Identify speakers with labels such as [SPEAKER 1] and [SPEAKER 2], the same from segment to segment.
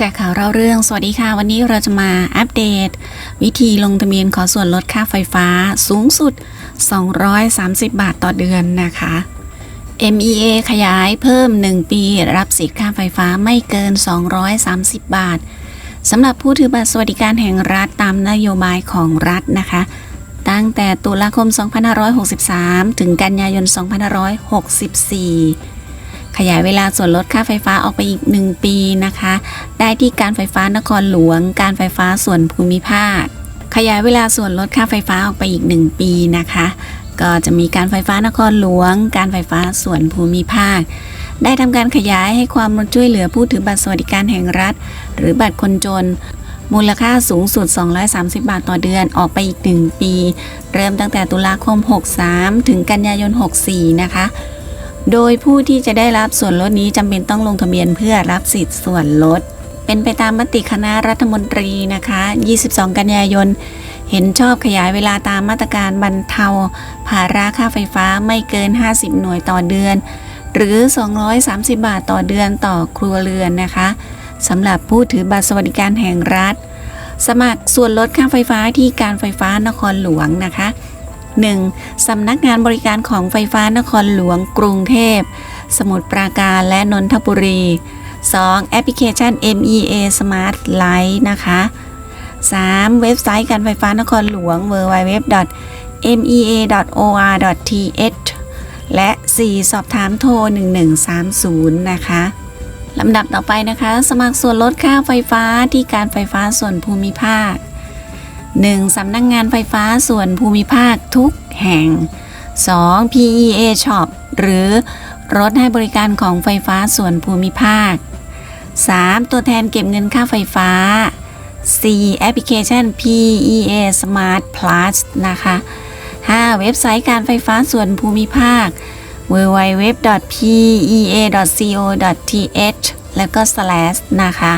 [SPEAKER 1] จากข่าวเราเรื่อง สวัสดีค่ะ วันนี้เราจะมาอัปเดต วิธีลงทะเบียนขอส่วนลดค่าไฟฟ้าสูงสุด 230 บาทต่อเดือนนะคะ MEA ขยายเพิ่ม 1 ปี รับสิทธิ์ค่าไฟฟ้าไม่เกิน 230 บาทสำหรับผู้ถือบัตรสวัสดิการแห่งรัฐตามนโยบายของรัฐนะคะ ตั้งแต่ตุลาคม 2563 ถึงกันยายน 2564 ขยายเวลาส่วนลดค่าไฟฟ้าออกไปอีก 1 ปีนะคะ ได้ที่การไฟฟ้านครหลวง การไฟฟ้าส่วนภูมิภาค ขยายเวลาส่วนลดค่าไฟฟ้าออกไปอีก 1 ปีนะคะ ก็จะมีการไฟฟ้านครหลวง การไฟฟ้าส่วนภูมิภาค ได้ทำการขยายให้ความช่วยเหลือผู้ถือบัตรสวัสดิการแห่งรัฐ หรือบัตรคนจนมูลค่าสูงสุด 230 บาทต่อเดือน ออกไปอีก 1 ปี เริ่มตั้งแต่ตุลาคม 63 ถึงกันยายน 64 นะคะ โดยผู้ที่จะได้รับส่วนลดนี้จำเป็นต้องลงทะเบียนเพื่อรับสิทธิ์ส่วนลด เป็นไปตามมติคณะรัฐมนตรีนะคะ 22 กันยายน เห็นชอบขยายเวลาตามมาตรการบรรเทา ภาระค่าไฟฟ้าไม่เกิน 50 หน่วยต่อเดือน หรือ 230 บาทต่อเดือนต่อครัวเรือนนะคะสำหรับผู้ถือบัตรสวัสดิการแห่งรัฐ สมัครส่วนลดค่าไฟฟ้าที่การไฟฟ้านครหลวงนะคะ 1. สำนักงานบริการของไฟฟ้านครหลวงกรุงเทพ สมุทรปราการและนนทบุรี 2. แอปพลิเคชัน MEA Smart Light นะคะ 3. เว็บไซต์การไฟฟ้านครหลวง www.mea.or.th และ 4. สอบถามโทร 1130 นะคะลำดับต่อไปนะคะ สมัครส่วนลดค่าไฟฟ้าที่การไฟฟ้าส่วนภูมิภาค 1. สำนักงงานไฟฟ้าส่วนภูมิภาคทุกแห่ง 2. PEA Shop หรือรถให้บริการของไฟฟ้าส่วนภูมิภาค 3. ตัวแทนเก็บเงินค่าไฟฟ้า 4. แอปพลิเคชัน PEA Smart Plus นะคะ 5. เว็บไซต์การไฟฟ้าส่วนภูมิภาค www.pea.co.th แล้วก็ slash นะคะ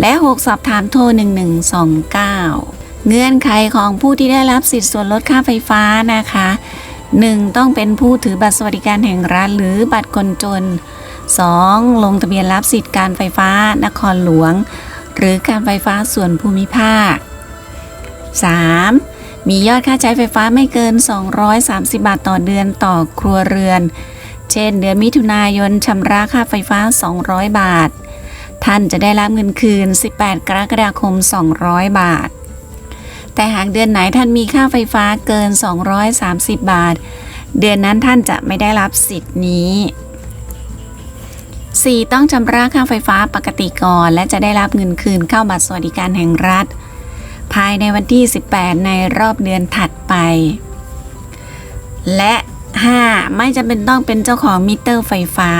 [SPEAKER 1] และ 6 สอบถามโทร 1129 เงื่อนไขของผู้ที่ได้รับสิทธิ์ส่วนลดค่าไฟฟ้านะคะ 1. ต้องเป็นผู้ถือบัตรสวัสดิการแห่งรัฐหรือบัตรคนจน 2. ลงทะเบียนรับสิทธิ์การไฟฟ้านครหลวง หรือการไฟฟ้าส่วนภูมิภาค 3. มียอดค่าใช้ไฟฟ้าไม่เกิน 230 บาทต่อเดือนต่อครัวเรือน เช่น เดือนมิถุนายนชำระค่าไฟฟ้า 200 บาท ท่านจะได้รับเงินคืน 18 กรกฎาคม 200 บาท แต่หากเดือนไหนท่านมีค่าไฟฟ้าเกิน 230 บาท เดือนนั้นท่านจะไม่ได้รับสิทธิ์นี้ 4. ต้องชำระค่าไฟฟ้าปกติก่อน และจะได้รับเงินคืนเข้าบัตรสวัสดิการแห่งรัฐ ภายในวันที่ 18 ในรอบเดือนถัดไป และ 5. ไม่จำเป็นต้องเป็นเจ้าของมิเตอร์ไฟฟ้า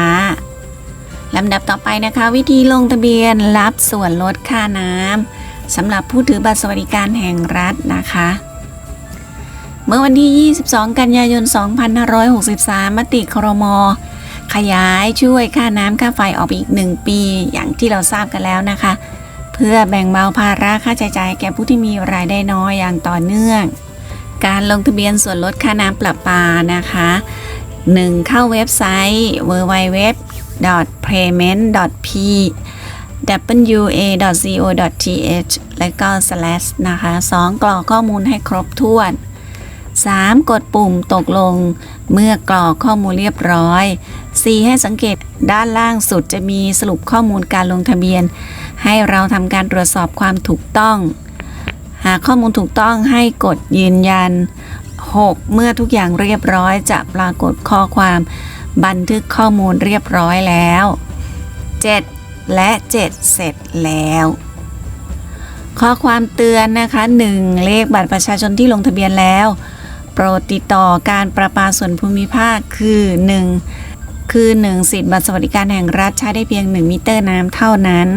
[SPEAKER 1] ลำดับต่อไปนะคะ วิธีลงทะเบียนรับส่วนลดค่าน้ำ สำหรับผู้ถือบัตรสวัสดิการแห่งรัฐนะคะ เมื่อวันที่ 22 กันยายน 2563 มติครม ขยายช่วยค่าน้ำค่าไฟออกอีก 1 ปี อย่างที่เราทราบกันแล้วนะคะ เพื่อแบ่งเบาภาระค่าใช้จ่ายแก่ผู้ที่มีรายได้น้อยอย่างต่อเนื่อง การลงทะเบียนส่วนลดค่าน้ำประปานะคะ 1. เข้าเว็บไซต์ www payment.p wa.co.th และก็ slash นะคะ 2. กรอกข้อมูลให้ครบถ้วน 3. กดปุ่มตกลง เมื่อกรอกข้อมูลเรียบร้อย 4. ให้สังเกตด้านล่างสุดจะมีสรุปข้อมูลการลงทะเบียน ให้เราทำการตรวจสอบความถูกต้อง หากข้อมูลถูกต้องให้กดยืนยัน 6. เมื่อทุกอย่างเรียบร้อยจะปรากฏข้อความบันทึกข้อมูลเรียบร้อยแล้ว 7. และ 7 เสร็จแล้ว ข้อความเตือนนะคะ 1. เลขบัตรประชาชนที่ลงทะเบียนแล้ว โปรดติดต่อการประปาส่วนภูมิภาคคือ 1. คือ 1 สิทธิ์บัตรสวัสดิการแห่งรัฐใช้ได้เพียง 1 มิเตอร์น้ำเท่านั้น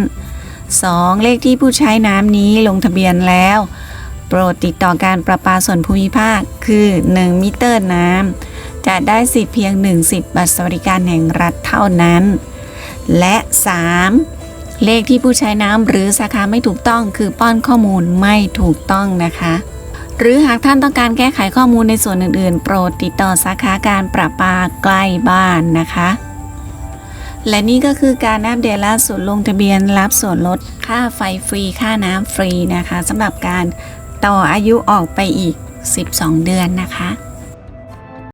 [SPEAKER 1] 2. เลขที่ผู้ใช้น้ำนี้ลงทะเบียนแล้ว โปรดติดต่อการประปาส่วนภูมิภาคคือ 1 มิเตอร์น้ำจะได้สิทธิ์เพียง 1 สิทธิ์บัตรสวัสดิการแห่งรัฐเท่านั้น และ 3. เลขที่ผู้ใช้น้ำหรือสาขาไม่ถูกต้องคือป้อนข้อมูลไม่ถูกต้องนะคะ หรือหากท่านต้องการแก้ไขข้อมูลในส่วนอื่นๆ โปรดติดต่อสาขาการประปาใกล้บ้านนะคะ และนี่ก็คือการอัปเดตล่าสุดลงทะเบียนรับส่วนลดค่าไฟฟรี ค่าน้ำฟรีนะคะสำหรับการต่ออายุออกไปอีก 12 เดือนนะคะ